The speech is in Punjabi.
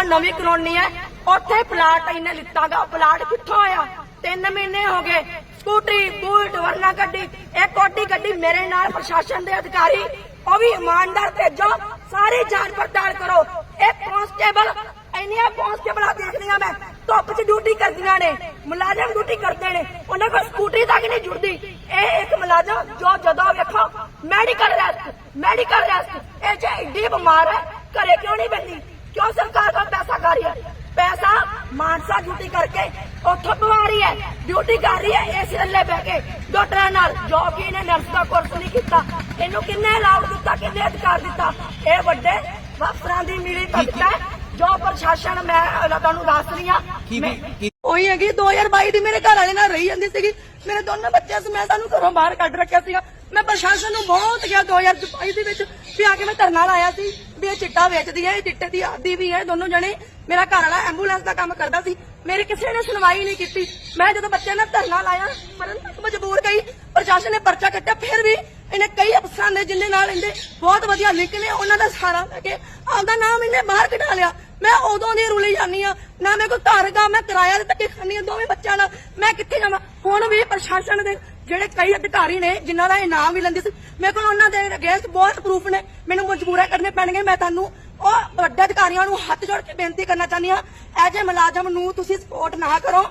ਉਹ ਨਵੀਂ ਕਲੋਨੀ ਹੈ ਉੱਥੇ ਪਲਾਟ ਇਹਨੇ ਲਿੱਤਾਗਾ ਪਲਾਟ ਕਿੱਥੋਂ ਆਇਆ? 3 ਮਹੀਨੇ ਹੋ ਗਏ। ਸਕੂਟਰੀ ਬੂਟ ਵਰਨਾ ਗੱਡੀ, ਇਹ ਕੋਟੀ ਗੱਡੀ ਮੇਰੇ ਨਾਲ ਪ੍ਰਸ਼ਾਸਨ ਦੇ ਅਧਿਕਾਰੀ, ਉਹ ਵੀ ਇਮਾਨਦਾਰ ਭੇਜੋ। ਸਾਰੀ ਜਾਂਚ ਪੜਤਾਲ ਕਰੋ। ਇਹ ਕਾਂਸਟੇਬਲ ਇੰਨੀਆਂ ਕਾਂਸਟੇਬਲਾਂ ਦੇਖਦੀਆਂ ਮੈਂ, ਧੁੱਪ 'ਚ ਡਿਊਟੀ ਕਰਦੀਆਂ ਨੇ, ਮੁਲਾਜ਼ਮ ਡਿਊਟੀ ਕਰਦੇ ਨੇ। ਉਹਨਾਂ ਕੋਲ ਸਕੂਟਰੀ ਤੱਕ ਨਹੀਂ ਜੁੜਦੀ। ਇਹ ਇੱਕ ਮੁਲਾਜ਼ਮ ਜੋ ਜਦੋਂ ਵੇਖੋ ਮੈਡੀਕਲ ਰੈਸਟ ਮੈਡੀਕਲ ਰੈਸਟ ਇਹ ਜੇ ਏਡੀ ਬਿਮਾਰ ਹੈ, ਘਰੇ ਕਿਉਂ ਨਹੀਂ ਬੰਦੀ ਕਿਉਂ ਸਰਕਾਰ ਕੋਲ ਪੈਸਾ ਖਾ ਰਹੀ ਹੈ? ਪੈਸਾ ਮਾਨਸਾ ਡਿਊਟੀ ਕਰਕੇ ਉੱਥੋਂ ਬਿਮਾਰੀ ਹੈ। ਡਿਊਟੀ ਕਰ ਰਹੀ ਹੈ ਇਸ ਥੱਲੇ ਬਹਿ ਕੇ। ਡਾਕਟਰਾਂ ਨਾਲ ਜੋ ਕਿ ਇਹਨੇ ਨਰਸ ਦਾ ਕੋਰਸ ਨਹੀਂ ਕੀਤਾ। ਇਹਨੂੰ ਕਿੰਨੇ ਅਲਾਉਡ ਦਿੱਤਾ ਕਿੰਨੇ ਅਧਿਕਾਰ ਦਿੱਤਾ? ਇਹ ਵੱਡੇ ਅਫਸਰਾਂ ਦੀ ਮਿਲੀ ਭਗਤ ਹੈ। ਜੋ ਪ੍ਰਸ਼ਾਸਨ ਮੈਂ ਤੁਹਾਨੂੰ ਦੱਸ ਰਹੀ ਹਾਂ। ਉਹੀ ਹੈਗੀ 2022 ਦੀ ਮੇਰੇ ਘਰ ਵਾਲੇ ਨਾਲ ਰਹੀ ਜਾਂਦੀ ਸੀਗੀ। ਮੇਰੇ ਦੋਨੋਂ ਬੱਚੇ ਸੀ। ਮੈਂ ਸਾਨੂੰ ਘਰੋਂ ਬਾਹਰ ਕੱਢ ਰੱਖਿਆ ਸੀਗਾ। ਮੈਂ ਪ੍ਰਸ਼ਾਸਨ ਨੂੰ ਬਹੁਤ ਕਿਹਾ 2022 ਦੇ ਵਿੱਚ ਵੀ ਆ ਕੇ ਮੈਂ ਧਰਨਾ ਲਾਇਆ ਸੀ ਵੀ ਇਹ ਚਿੱਟਾ ਵੇਚਦੀ ਹੈ, ਇਹ ਚਿੱਟੇ ਦੀ ਆਦੀ ਵੀ ਹੈ, ਦੋਨੋਂ ਜਣੇ। ਮੇਰਾ ਘਰ ਵਾਲਾ ਐਂਬੂਲੈਂਸ ਦਾ ਕੰਮ ਕਰਦਾ ਸੀ। ਮੇਰੀ ਕਿਸੇ ਨੇ ਸੁਣਵਾਈ ਨਹੀਂ ਕੀਤੀ। ਮੈਂ ਜਦੋਂ ਬੱਚੇ ਨਾਲ ਧਰਨਾ ਲਾਇਆ, ਮਰਨ ਤੱਕ ਮਜਬੂਰ ਗਈ ਪ੍ਰਸ਼ਾਸਨ ਨੇ ਪਰਚਾ ਕੱਟਿਆ, ਫਿਰ ਵੀ ਇਹਨੇ ਕਈ ਅਫਸਰਾਂ ਨੇ ਜਿੰਨੇ ਨਾਲ ਇਹਦੇ ਬਹੁਤ ਵਧੀਆ ਲਿੰਕ ਨੇ ਉਹਨਾਂ ਦਾ ਸਹਾਰਾ ਲੈ ਕੇ ਆਪਦਾ ਨਾਮ ਇਹਨੇ ਬਾਹਰ ਕਢਾ ਲਿਆ। ਮੈਂ ਉਦੋਂ ਦੀ ਰੁਲੀ ਜਾਂਦੀ ਆ ਨਾ ਮੈਂ ਕੋਈ ਘਰ ਮੈਂ ਕਿਰਾਇਆ ਦੇ ਧੱਕੇ ਖਾਂਦੀ ਆ ਦੋਵੇਂ ਬੱਚਿਆਂ ਨਾਲ। ਮੈਂ ਕਿੱਥੇ ਜਾਵਾਂ? ਹੁਣ ਵੀ ਪ੍ਰਸ਼ਾਸਨ ਦੇ ਜਿਹੜੇ ਕਈ ਅਧਿਕਾਰੀ ਨੇ, ਜਿਨ੍ਹਾਂ ਦਾ ਇਨਾਮ ਵੀ ਲੈਂਦੇ ਸੀ, ਮੇਰੇ ਕੋਲ ਉਹਨਾਂ ਦੇ ਅਗੇਂਸਟ ਬਹੁਤ ਪ੍ਰੂਫ ਨੇ। ਮੈਨੂੰ ਮਜਬੂਰਾ ਕਰਨੇ ਪੈਣਗੇ, ਮੈਂ ਤੁਹਾਨੂੰ ਉਹ ਵੱਡੇ ਅਧਿਕਾਰੀਆਂ ਨੂੰ ਹੱਥ ਜੋੜ ਕੇ ਬੇਨਤੀ ਕਰਨਾ ਚਾਹੁੰਦੀ ਹਾਂ ਐਜ ਏ ਮੁਲਾਜ਼ਮ ਨੂੰ ਤੁਸੀਂ ਸਪੋਰਟ ਨਾ ਕਰੋ।